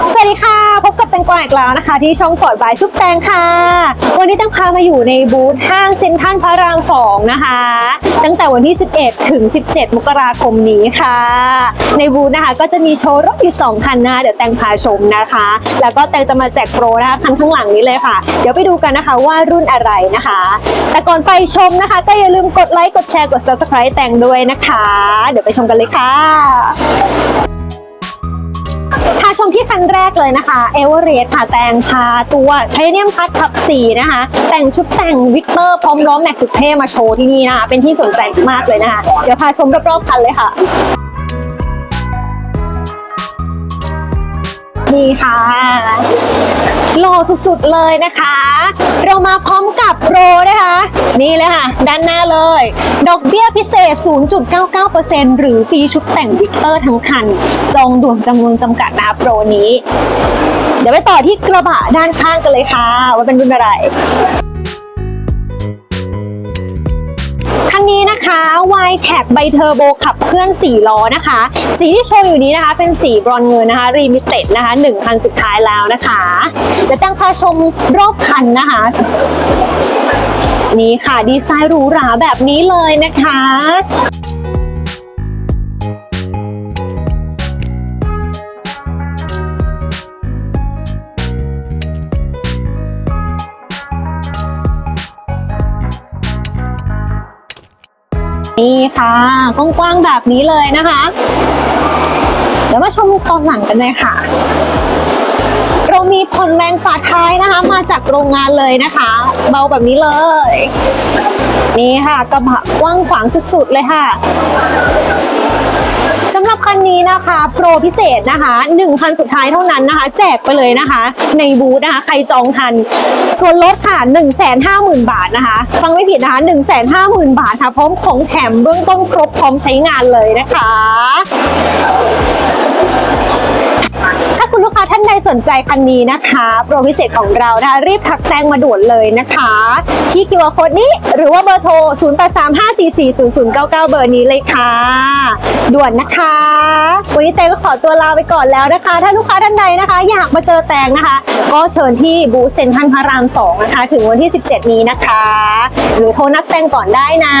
สวัสดีค่ะ พบกับแตงกวาอีกแล้วนะคะ ที่ช่องฟอร์ดบายซุปแตงค่ะ วันนี้แตงพามาอยู่ในบูธห้างเซ็นทรัลพระราม 2 นะคะ ตั้งแต่วันที่ 11 ถึง 17 มกราคมนี้ค่ะ ในบูธนะคะก็จะมีโชว์รถอยู่ 2 คันนะคะเดี๋ยวแตงพาชมนะคะ แล้วก็แตงจะมาแจกโปรนะคะคันข้างหลังนี้เลยค่ะ เดี๋ยวไปดูกันนะคะว่ารุ่นอะไรนะคะ แต่ก่อนไปชมนะคะ ก็อย่าลืมกดไลค์กดแชร์กด subscribe แตงด้วยนะคะ เดี๋ยวไปชมกันเลยค่ะ มาชมที่คันแรกเลยนะคะเอเวอเรสต์ค่ะแต่งพาตัวไทเทเนียมพัดขับสีนะคะ แต่งชุดแต่งวิกเตอร์พร้อมล้อมแม็กซ์สุดเท่มาโชว์ที่นี่นะคะ เป็นที่สนใจมากเลยนะคะ เดี๋ยวพาชมรอบๆคันเลยค่ะนี่ค่ะ หล่อสุดๆเลยนะคะ เรามาพร้อมกับโปรนะคะ นี่เลยค่ะ ด้านหน้าเลย ดอกเบี้ยพิเศษ 0.99%หรือฟรีชุดแต่งวิกเตอร์ทั้งคัน จองด่วนจำนวนจำกัดนะโปรนี้ เดี๋ยวไปต่อที่กระบะด้านข้างกันเลยค่ะ ว่าเป็นรุ่นอะไร y t a g ใบเทอร์โบขับเคลื่อน 4 ล้อนะคะ สีที่โชว์อยู่นี้นะคะเป็นสีบรอนเงินนะคะรีมิเต็ดนะคะ1คันสุดท้ายแล้วนะคะเดี๋ยวตั้งพาชมรอบคันนะคะนี่ค่ะ ดีไซน์หรูหราแบบนี้เลยนะคะ นี่ค่ะกว้างๆแบบนี้เลยนะคะ เดี๋ยวมาชมตอนหลังกันเลยค่ะ เรามีผลแรงฝาท้ายนะคะ มาจากโรงงานเลยนะคะ เบาแบบนี้เลย นี่ค่ะกระบะกว้างขวางสุดๆเลยค่ะ หรับคันนี้นะคะ โปรพิเศษนะคะ1คันสุดท้ายเท่านั้นนะคะ แจกไปเลยนะคะ ในบูธนะคะ ใครจองทัน ส่วนลดค่ะ 1 5 0 0 0 0 บาทนะคะ ฟังไม่ผิดนะคะ 1 5 0 0 0 0 บาทค่ะ พร้อมของแถมเบื้องต้นครบพร้อมใช้งานเลยนะคะ สนใจคันนี้นะคะโปรพิเศษของเรานะคะรีบทักแตงมาด่วนเลยนะคะ ที่คิวอาร์โค้ดนี้หรือว่าเบอร์โทร 0835440099 เบอร์นี้เลยค่ะ ด่วนนะคะ วันนี้แตงก็ขอตัวลาไปก่อนแล้วนะคะ ถ้าลูกค้าท่านใดนะคะ อยากมาเจอแตงนะคะ ก็เชิญที่บูธเซ็นทรัลพระราม 2 นะคะ ถึงวันที่ 17 นี้นะคะ หรือโทรนัดแตงก่อนได้นะ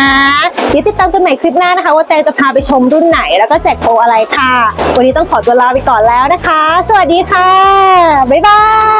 เดี๋ยวติดตามกันใหม่คลิปหน้านะคะ ว่าแตงจะพาไปชมรุ่นไหนแล้วก็แจกโปรอะไรค่ะ วันนี้ต้องขอตัวลาไปก่อนแล้วนะคะ สวัสดีค่ะบ๊ายบาย